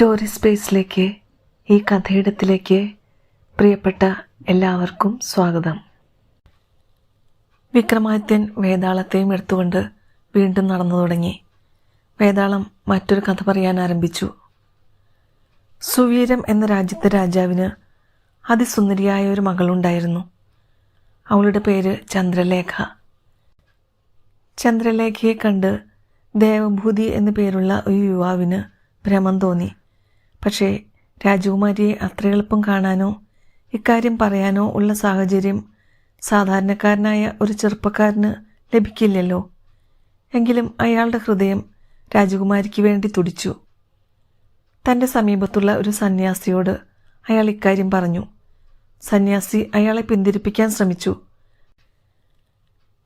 Story സ്പേസിലേക്ക് ഈ കഥയിടത്തിലേക്ക് പ്രിയപ്പെട്ട എല്ലാവർക്കും സ്വാഗതം. വിക്രമാദിത്യൻ വേതാളത്തെയും എടുത്തുകൊണ്ട് വീണ്ടും നടന്നു തുടങ്ങി. വേതാളം മറ്റൊരു കഥ പറയാൻ ആരംഭിച്ചു. സുവീരം എന്ന രാജ്യത്തെ രാജാവിന് അതിസുന്ദരിയായ ഒരു മകളുണ്ടായിരുന്നു. അവളുടെ പേര് ചന്ദ്രലേഖ. ചന്ദ്രലേഖയെ കണ്ട് ദേവഭൂതി എന്നു പേരുള്ള ഒരു യുവാവിന് ഭ്രമം തോന്നി. പക്ഷേ രാജകുമാരിയെ അത്ര എളുപ്പം കാണാനോ ഇക്കാര്യം പറയാനോ ഉള്ള സാഹചര്യം സാധാരണക്കാരനായ ഒരു ചെറുപ്പക്കാരന് ലഭിക്കില്ലല്ലോ. എങ്കിലും അയാളുടെ ഹൃദയം രാജകുമാരിക്ക് വേണ്ടി തുടിച്ചു. തന്റെ സമീപത്തുള്ള ഒരു സന്യാസിയോട് അയാൾ ഇക്കാര്യം പറഞ്ഞു. സന്യാസി അയാളെ പിന്തിരിപ്പിക്കാൻ ശ്രമിച്ചു.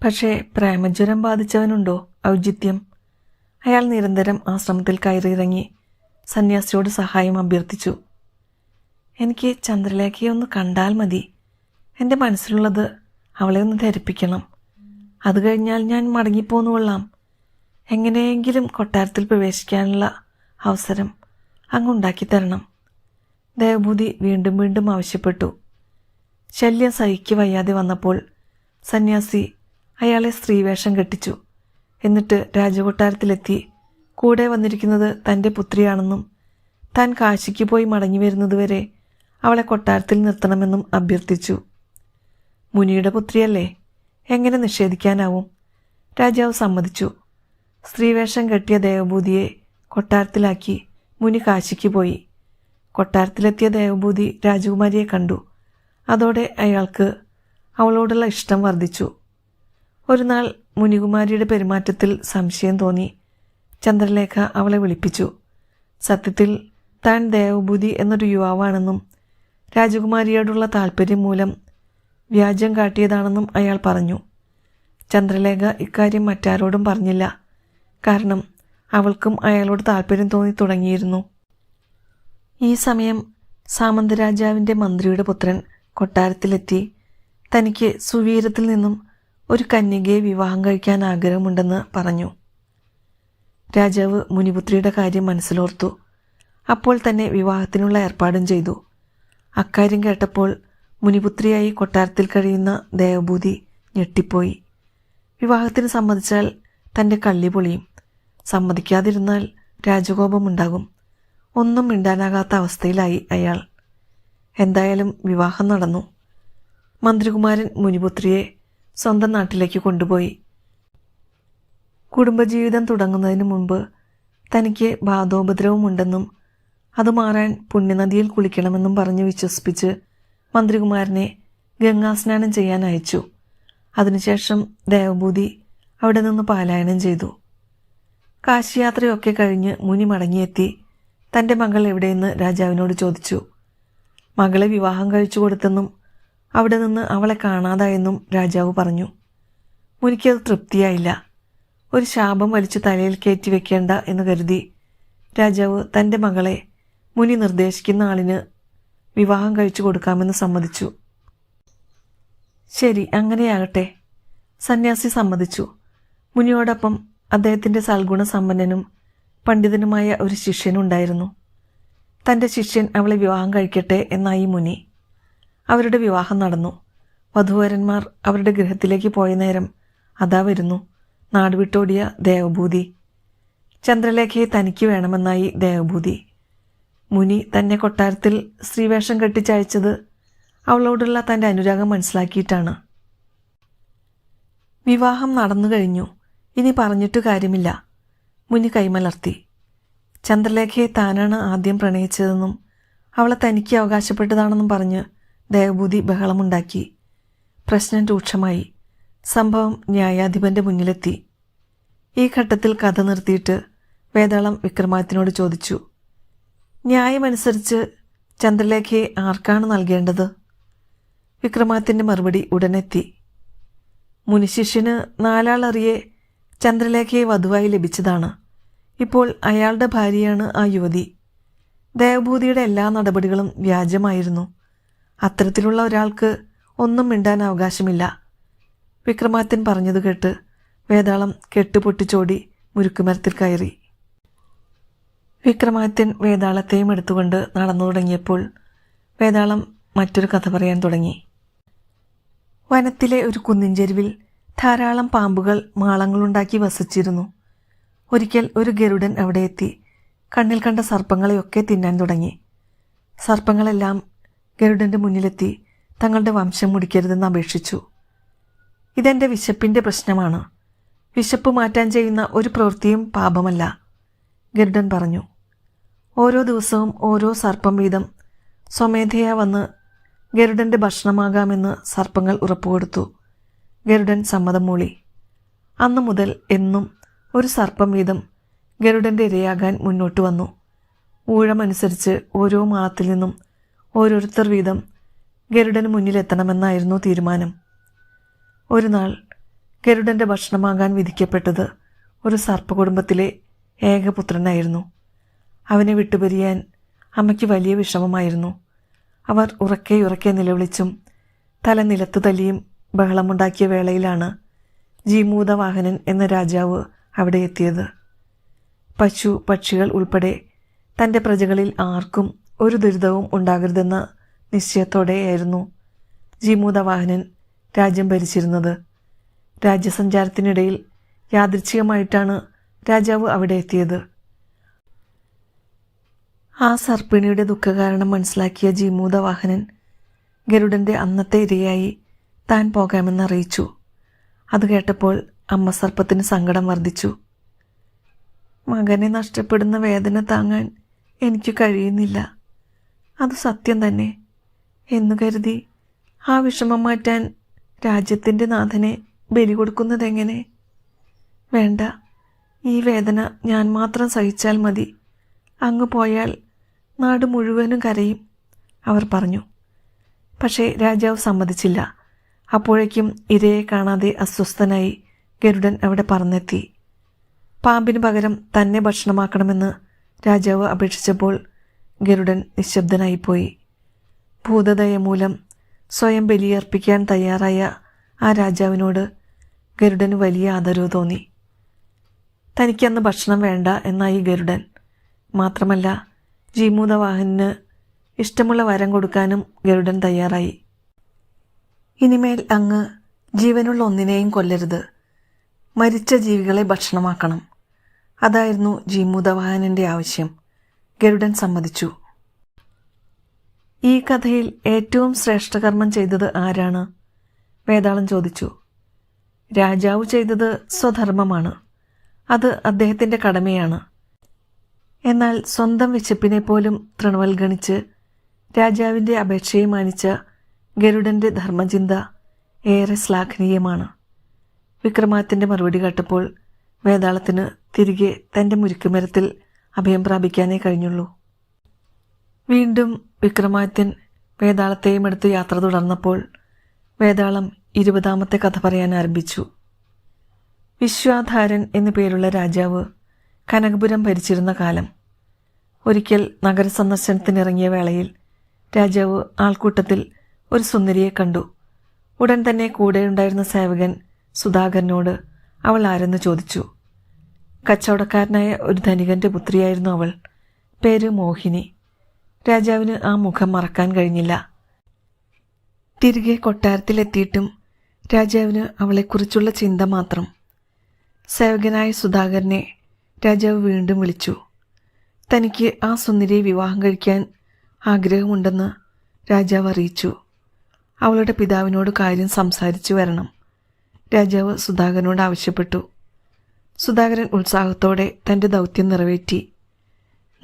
പക്ഷേ പ്രേമജ്വരം ബാധിച്ചവനുണ്ടോ ഔചിത്യം? അയാൾ നിരന്തരം ആ കയറിയിറങ്ങി സന്യാസിയോട് സഹായം അഭ്യർത്ഥിച്ചു. എനിക്ക് ചന്ദ്രലേഖയെ ഒന്ന് കണ്ടാൽ മതി. എന്റെ മനസ്സിലുള്ളത് അവളെ ഒന്ന് ധരിപ്പിക്കണം. അത് കഴിഞ്ഞാൽ ഞാൻ മടങ്ങിപ്പോന്നു കൊള്ളാം. എങ്ങനെയെങ്കിലും കൊട്ടാരത്തിൽ പ്രവേശിക്കാനുള്ള അവസരം അങ്ങുണ്ടാക്കി തരണം. ദേവഭൂതി വീണ്ടും വീണ്ടും ആവശ്യപ്പെട്ടു. ശല്യം സഹിക്ക് വയ്യാതെ വന്നപ്പോൾ സന്യാസി അയാളെ സ്ത്രീവേഷം കെട്ടിച്ചു. എന്നിട്ട് രാജകൊട്ടാരത്തിലെത്തി കൂടെ വന്നിരിക്കുന്നത് തന്റെ പുത്രിയാണെന്നും താൻ കാശിക്ക് പോയി മടങ്ങി വരുന്നതുവരെ അവളെ കൊട്ടാരത്തിൽ നിർത്തണമെന്നും അഭ്യർത്ഥിച്ചു. മുനിയുടെ പുത്രിയല്ലേ എങ്ങനെ നിഷേധിക്കാനാവും? രാജാവ് സമ്മതിച്ചു. സ്ത്രീവേഷം കെട്ടിയ ദേവഭൂതിയെ കൊട്ടാരത്തിലാക്കി മുനി കാശിക്ക് പോയി. കൊട്ടാരത്തിലെത്തിയ ദേവഭൂതി രാജകുമാരിയെ കണ്ടു. അതോടെ അയാൾക്ക് അവളോടുള്ള ഇഷ്ടം വർദ്ധിച്ചു. ഒരു നാൾ മുനികുമാരിയുടെ പെരുമാറ്റത്തിൽ സംശയം തോന്നി. ചന്ദ്രലേഖ അവളെ വിളിപ്പിച്ചു. സത്യത്തിൽ താൻ ദേവഭൂതി എന്നൊരു യുവാവാണെന്നും രാജകുമാരിയോടുള്ള താല്പര്യം മൂലം വ്യാജം കാട്ടിയതാണെന്നും അയാൾ പറഞ്ഞു. ചന്ദ്രലേഖ ഇക്കാര്യം മറ്റാരോടും പറഞ്ഞില്ല. കാരണം അവൾക്കും അയാളോട് താല്പര്യം തോന്നി തുടങ്ങിയിരുന്നു. ഈ സമയം സാമന്തരാജാവിന്റെ മന്ത്രിയുടെ പുത്രൻ കൊട്ടാരത്തിലെത്തി. തനിക്ക് സുവീരത്തിൽ നിന്നും ഒരു കന്യകയെ വിവാഹം കഴിക്കാൻ ആഗ്രഹമുണ്ടെന്ന് പറഞ്ഞു. രാജാവ് മുനിപുത്രിയുടെ കാര്യം മനസ്സിലോർത്തു. അപ്പോൾ തന്നെ വിവാഹത്തിനുള്ള ഏർപ്പാടും ചെയ്തു. അക്കാര്യം കേട്ടപ്പോൾ മുനിപുത്രിയായി കൊട്ടാരത്തിൽ കഴിയുന്ന ദേവഭൂതി ഞെട്ടിപ്പോയി. വിവാഹത്തിന് സമ്മതിച്ചാൽ തന്റെ കള്ളി പൊളിയും. സമ്മതിക്കാതിരുന്നാൽ രാജകോപമുണ്ടാകും. ഒന്നും മിണ്ടാനാകാത്ത അവസ്ഥയിലായി അയാൾ. എന്തായാലും വിവാഹം നടന്നു. മന്ത്രികുമാരൻ മുനിപുത്രിയെ സ്വന്തം നാട്ടിലേക്ക് കൊണ്ടുപോയി. കുടുംബജീവിതം തുടങ്ങുന്നതിന് മുൻപ് തനിക്ക് ബാധോപദ്രവമുണ്ടെന്നും അത് മാറാൻ പുണ്യനദിയിൽ കുളിക്കണമെന്നും പറഞ്ഞ് വിശ്വസിപ്പിച്ച് മന്ത്രികുമാരനെ ഗംഗാസ്നാനം ചെയ്യാൻ അയച്ചു. അതിനുശേഷം ദേവഭൂതി അവിടെ നിന്ന് പാലായനം ചെയ്തു. കാശിയാത്രയൊക്കെ കഴിഞ്ഞ് മുനി മടങ്ങിയെത്തി തന്റെ മകൾ എവിടെയെന്ന് രാജാവിനോട് ചോദിച്ചു. മകളെ വിവാഹം കഴിച്ചു കൊടുത്തെന്നും അവിടെ നിന്ന് അവളെ കാണാതായെന്നും രാജാവ് പറഞ്ഞു. മുനിക്കത് തൃപ്തിയായില്ല. ഒരു ശാപം വലിച്ചു തലയിൽ കയറ്റി വെക്കേണ്ട എന്ന് കരുതി രാജാവ് തന്റെ മകളെ മുനി നിർദ്ദേശിക്കുന്ന ആളിന് വിവാഹം കഴിച്ചു കൊടുക്കാമെന്ന് സമ്മതിച്ചു. ശരി അങ്ങനെയാകട്ടെ. സന്യാസി സമ്മതിച്ചു. മുനിയോടൊപ്പം അദ്ദേഹത്തിന്റെ സൽഗുണ സമ്പന്നനും പണ്ഡിതനുമായ ഒരു ശിഷ്യനുണ്ടായിരുന്നു തന്റെ ശിഷ്യൻ അവളെ വിവാഹം കഴിക്കട്ടെ എന്നായി മുനി. അവരുടെ വിവാഹം നടന്നു. വധുവരന്മാർ അവരുടെ ഗൃഹത്തിലേക്ക് പോയ നേരം അതാ വരുന്നു. നാടുവിട്ടോടിയ ദേവഭൂതി. ചന്ദ്രലേഖയെ തനിക്ക് വേണമെന്നായി ദേവഭൂതി. മുനി തന്നെ കൊട്ടാരത്തിൽ സ്ത്രീവേഷം കെട്ടിച്ചയച്ചത് അവളോടുള്ള തന്റെ അനുരാഗം മനസ്സിലാക്കിയിട്ടാണ്. വിവാഹം നടന്നു കഴിഞ്ഞു. ഇനി പറഞ്ഞിട്ട് കാര്യമില്ല. മുനി കൈമലർത്തി. ചന്ദ്രലേഖയെ താനാണ് ആദ്യം പ്രണയിച്ചതെന്നും അവളെ തനിക്ക് അവകാശപ്പെട്ടതാണെന്നും പറഞ്ഞ് ദേവഭൂതി ബഹളമുണ്ടാക്കി. പ്രശ്നം രൂക്ഷമായി. സംഭവം ന്യായാധിപന്റെ മുന്നിലെത്തി. ഈ ഘട്ടത്തിൽ കഥ നിർത്തിയിട്ട് വേതാളം വിക്രമാദിത്യനോട് ചോദിച്ചു ന്യായമനുസരിച്ച് ചന്ദ്രലേഖയെ ആർക്കാണ് നൽകേണ്ടത്? വിക്രമാദിത്യന്റെ മറുപടി ഉടനെത്തി മുനിശിഷ്യന് നാലാളറിയെ ചന്ദ്രലേഖയെ വധുവായി ലഭിച്ചതാണ്. ഇപ്പോൾ അയാളുടെ ഭാര്യയാണ് ആ യുവതി. ദേവഭൂതിയുടെ എല്ലാ നടപടികളും വ്യാജമായിരുന്നു. അത്തരത്തിലുള്ള ഒരാൾക്ക് ഒന്നും മിണ്ടാൻ അവകാശമില്ല വിക്രമാദിത്യൻ പറഞ്ഞത് കേട്ട് വേതാളം കെട്ടുപൊട്ടിച്ചോടി മുരുക്കുമരത്തിൽ കയറി. വിക്രമാദിത്യൻ വേതാളത്തെയും എടുത്തുകൊണ്ട് നടന്നു തുടങ്ങിയപ്പോൾ വേതാളം മറ്റൊരു കഥ പറയാൻ തുടങ്ങി. വനത്തിലെ ഒരു കുന്നിൻചെരുവിൽ ധാരാളം പാമ്പുകൾ മാളങ്ങളുണ്ടാക്കി വസിച്ചിരുന്നു. ഒരിക്കൽ ഒരു ഗരുഡൻ അവിടെ എത്തി കണ്ണിൽ കണ്ട സർപ്പങ്ങളെയൊക്കെ തിന്നാൻ തുടങ്ങി. സർപ്പങ്ങളെല്ലാം ഗരുഡന്റെ മുന്നിലെത്തി തങ്ങളുടെ വംശം മുടിക്കരുതെന്ന് അപേക്ഷിച്ചു. ഇതെന്റെ വിശപ്പിന്റെ പ്രശ്നമാണ്. വിശപ്പ് മാറ്റാൻ ചെയ്യുന്ന ഒരു പ്രവൃത്തിയും പാപമല്ല. ഗരുഡൻ പറഞ്ഞു ഓരോ ദിവസവും ഓരോ സർപ്പം വീതം സ്വമേധയാ വന്ന് ഗരുഡന്റെ ഭക്ഷണമാകാമെന്ന് സർപ്പങ്ങൾ ഉറപ്പുകൊടുത്തു ഗരുഡൻ സമ്മതം മൂളി അന്നു മുതൽ എന്നും ഒരു സർപ്പം വീതം ഗരുഡന്റെ ഇരയാകാൻ മുന്നോട്ട് വന്നു. ഊഴമനുസരിച്ച് ഓരോ മാളത്തിൽ നിന്നും ഓരോരുത്തർ വീതം ഗരുഡന് മുന്നിലെത്തണമെന്നായിരുന്നു തീരുമാനം. ഒരു നാൾ ഗരുഡന്റെ ഭക്ഷണമാകാൻ വിധിക്കപ്പെട്ടത് ഒരു സർപ്പകുടുംബത്തിലെ ഏകപുത്രനായിരുന്നു. അവനെ വിട്ടുപിരിയാൻ അമ്മയ്ക്ക് വലിയ വിഷമമായിരുന്നു. അവർ ഉറക്കെ ഉറക്കെ നിലവിളിച്ചും തല നിലത്തു തല്ലിയും ബഹളമുണ്ടാക്കിയ വേളയിലാണ് ജീമൂതവാഹനൻ എന്ന രാജാവ് അവിടെ എത്തിയത്. പശു പക്ഷികൾ ഉൾപ്പെടെ തന്റെ പ്രജകളിൽ ആർക്കും ഒരു ദുരിതവും ഉണ്ടാകരുതെന്ന നിശ്ചയത്തോടെയായിരുന്നു ജീമൂതവാഹനൻ രാജ്യം ഭരിച്ചിരുന്നത്. രാജ്യസഞ്ചാരത്തിനിടയിൽ യാദൃച്ഛികമായിട്ടാണ് രാജാവ് അവിടെ എത്തിയത്. ആ സർപ്പിണിയുടെ ദുഃഖകാരണം മനസ്സിലാക്കിയ ജീമൂതവാഹനൻ ഗരുഡന്റെ അന്നത്തെ ഇരയായി താൻ പോകാമെന്ന് അറിയിച്ചു അത് കേട്ടപ്പോൾ അമ്മ സർപ്പത്തിന് സങ്കടം വർദ്ധിച്ചു. മകനെ നഷ്ടപ്പെടുന്ന വേദന താങ്ങാൻ എനിക്ക് കഴിയുന്നില്ല. അത് സത്യം തന്നെ. എന്നു കരുതി ആ വിഷമം മാറ്റാൻ രാജ്യത്തിന്റെ നാഥനെ ബലി കൊടുക്കുന്നതെങ്ങനെ വേണ്ട. ഈ വേദന ഞാൻ മാത്രം സഹിച്ചാൽ മതി. അങ്ങ് പോയാൽ നാട് മുഴുവനും കരയും അവർ പറഞ്ഞു. പക്ഷേ രാജാവ് സമ്മതിച്ചില്ല. അപ്പോഴേക്കും ഇരയെ കാണാതെ അസ്വസ്ഥനായി ഗരുഡൻ അവിടെ പറന്നെത്തി. പാമ്പിന് പകരം തന്നെ ഭക്ഷണമാക്കണമെന്ന് രാജാവ് അപേക്ഷിച്ചപ്പോൾ ഗരുഡൻ നിശബ്ദനായിപ്പോയി. ഭൂതദയ മൂലം സ്വയം ബലിയർപ്പിക്കാൻ തയ്യാറായ ആ രാജാവിനോട് ഗരുഡന് വലിയ ആദരവ് തോന്നി. തനിക്കന്ന് ഭക്ഷണം വേണ്ട എന്നായി ഗരുഡൻ. മാത്രമല്ല ജീമൂതവാഹനന് ഇഷ്ടമുള്ള വരം കൊടുക്കാനും ഗരുഡൻ തയ്യാറായി. ഇനിമേൽ അങ്ങ് ജീവനുള്ള ഒന്നിനെയും കൊല്ലരുത്. മരിച്ച ജീവികളെ ഭക്ഷണമാക്കണം. അതായിരുന്നു ജീമൂതവാഹനന്റെ ആവശ്യം. ഗരുഡൻ സമ്മതിച്ചു. ഈ കഥയിൽ ഏറ്റവും ശ്രേഷ്ഠകർമ്മം ചെയ്തത് ആരാണ്? വേതാളം ചോദിച്ചു. രാജാവ് ചെയ്തത് സ്വധർമ്മമാണ്. അത് അദ്ദേഹത്തിന്റെ കടമയാണ്. എന്നാൽ സ്വന്തം വിശപ്പിനെ പോലും തൃണവൽഗണിച്ച് രാജാവിന്റെ അപേക്ഷയെ മാനിച്ച ഗരുഡന്റെ ധർമ്മചിന്ത ഏറെ ശ്ലാഘനീയമാണ്. വിക്രമാദിത്യന്റെ മറുപടി കേട്ടപ്പോൾ വേതാളത്തിന് തിരികെ തന്റെ മുരിക്കുമരത്തിൽ അഭയം പ്രാപിക്കാനേ കഴിഞ്ഞുള്ളൂ. വീണ്ടും വിക്രമാദിത്യൻ വേതാളത്തെയും എടുത്ത് യാത്ര തുടർന്നപ്പോൾ വേതാളം ഇരുപതാമത്തെ കഥ പറയാൻ ആരംഭിച്ചു. വിശ്വാധാരൻ എന്നു പേരുള്ള രാജാവ് കനകപുരം ഭരിച്ചിരുന്ന കാലം. ഒരിക്കൽ നഗര സന്ദർശനത്തിനിറങ്ങിയ വേളയിൽ രാജാവ് ആൾക്കൂട്ടത്തിൽ ഒരു സുന്ദരിയെ കണ്ടു. ഉടൻ തന്നെ കൂടെയുണ്ടായിരുന്ന സേവകൻ സുധാകരനോട് അവൾ ആരെന്ന് ചോദിച്ചു. കച്ചവടക്കാരനായ ഒരു ധനികന്റെ പുത്രിയായിരുന്നു അവൾ. പേര് മോഹിനി. രാജാവിന് ആ മുഖം മറക്കാൻ കഴിഞ്ഞില്ല. തിരികെ കൊട്ടാരത്തിലെത്തിയിട്ടും രാജാവിന് അവളെക്കുറിച്ചുള്ള ചിന്ത മാത്രം. സേവകനായ സുധാകരനെ രാജാവ് വീണ്ടും വിളിച്ചു. തനിക്ക് ആ സുന്ദരിയെ വിവാഹം കഴിക്കാൻ ആഗ്രഹമുണ്ടെന്ന് രാജാവ് അറിയിച്ചു. അവളുടെ പിതാവിനോട് കാര്യം സംസാരിച്ചു വരണം. രാജാവ് സുധാകരനോട് ആവശ്യപ്പെട്ടു. സുധാകരൻ ഉത്സാഹത്തോടെ തന്റെ ദൗത്യം നിറവേറ്റി.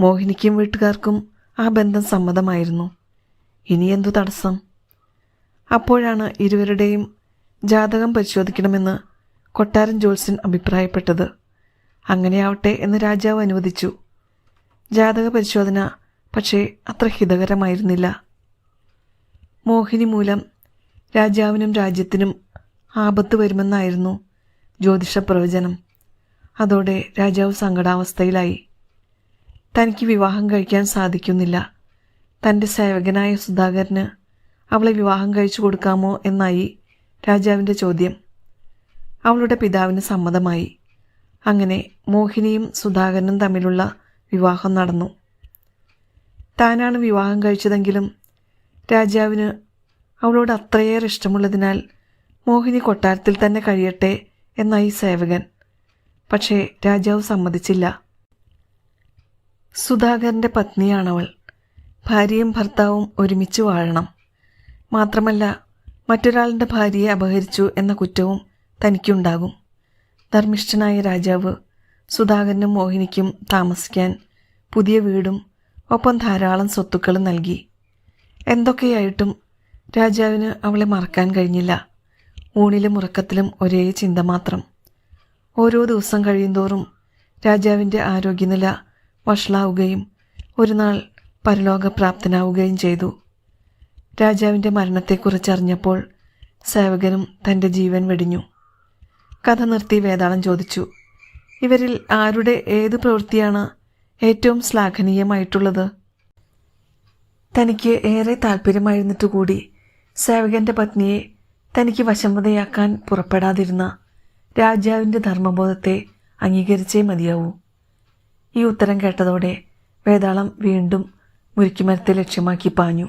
മോഹിനിക്കും വീട്ടുകാർക്കും ആ ബന്ധം സമ്മതമായിരുന്നു. ഇനി എന്തു തടസ്സം? അപ്പോഴാണ് ഇരുവരുടെയും ജാതകം പരിശോധിക്കണമെന്ന് കൊട്ടാരൻ ജോത്സ്യൻ അഭിപ്രായപ്പെട്ടത്. അങ്ങനെയാവട്ടെ എന്ന് രാജാവ് അനുവദിച്ചു. ജാതക പരിശോധന പക്ഷേ അത്ര ഹിതകരമായിരുന്നില്ല. മോഹിനി മൂലം രാജാവിനും രാജ്യത്തിനും ആപത്ത് വരുമെന്നായിരുന്നു ജ്യോതിഷ പ്രവചനം അതോടെ രാജാവ് സങ്കടാവസ്ഥയിലായി. തനിക്ക് വിവാഹം കഴിക്കാൻ സാധിക്കുന്നില്ല. തന്റെ സേവകനായ സുധാകരന് അവളെ വിവാഹം കഴിച്ചു കൊടുക്കാമോ എന്നായി രാജാവിന്റെ ചോദ്യം. അവളുടെ പിതാവിന് സമ്മതമായി. അങ്ങനെ മോഹിനിയും സുധാകരനും തമ്മിലുള്ള വിവാഹം നടന്നു. താനാണ് വിവാഹം കഴിച്ചതെങ്കിലും രാജാവിന് അവളോട് അത്രയേറെ ഇഷ്ടമുള്ളതിനാൽ മോഹിനി കൊട്ടാരത്തിൽ തന്നെ കഴിയട്ടെ എന്നായി സേവകൻ. പക്ഷേ രാജാവ് സമ്മതിച്ചില്ല. സുധാകരന്റെ പത്നിയാണവൾ. ഭാര്യയും ഭർത്താവും ഒരുമിച്ച് വാഴണം. മാത്രമല്ല മറ്റൊരാളിന്റെ ഭാര്യയെ അപഹരിച്ചു എന്ന കുറ്റവും തനിക്കുണ്ടാകും. ധർമ്മിഷ്ഠനായ രാജാവ് സുധാകരനും മോഹിനിക്കും താമസിക്കാൻ പുതിയ വീടും ഒപ്പം ധാരാളം സ്വത്തുക്കളും നൽകി. എന്തൊക്കെയായിട്ടും രാജാവിന് അവളെ മറക്കാൻ കഴിഞ്ഞില്ല. ഊണിലും ഉറക്കത്തിലും ഒരേ ചിന്ത മാത്രം. ഓരോ ദിവസം കഴിയുന്തോറും രാജാവിന്റെ ആരോഗ്യനില വഷളാവുകയും ഒരു നാൾ പരലോകപ്രാപ്തനാവുകയും ചെയ്തു. രാജാവിന്റെ മരണത്തെക്കുറിച്ച് അറിഞ്ഞപ്പോൾ സേവകനും തന്റെ ജീവൻ വെടിഞ്ഞു. കഥ നിർത്തി വേതാളം ചോദിച്ചു. ഇവരിൽ ആരുടെ ഏത് പ്രവൃത്തിയാണ് ഏറ്റവും ശ്ലാഘനീയമായിട്ടുള്ളത്? തനിക്ക് ഏറെ താല്പര്യമായിരുന്നിട്ട് കൂടി പത്നിയെ തനിക്ക് വശംവതയാക്കാൻ പുറപ്പെടാതിരുന്ന രാജാവിന്റെ ധർമ്മബോധത്തെ അംഗീകരിച്ചേ മതിയാവൂ. ഈ ഉത്തരം കേട്ടതോടെ വേതാളം വീണ്ടും മുരിക്കുമരത്തെ ലക്ഷ്യമാക്കി പാഞ്ഞു.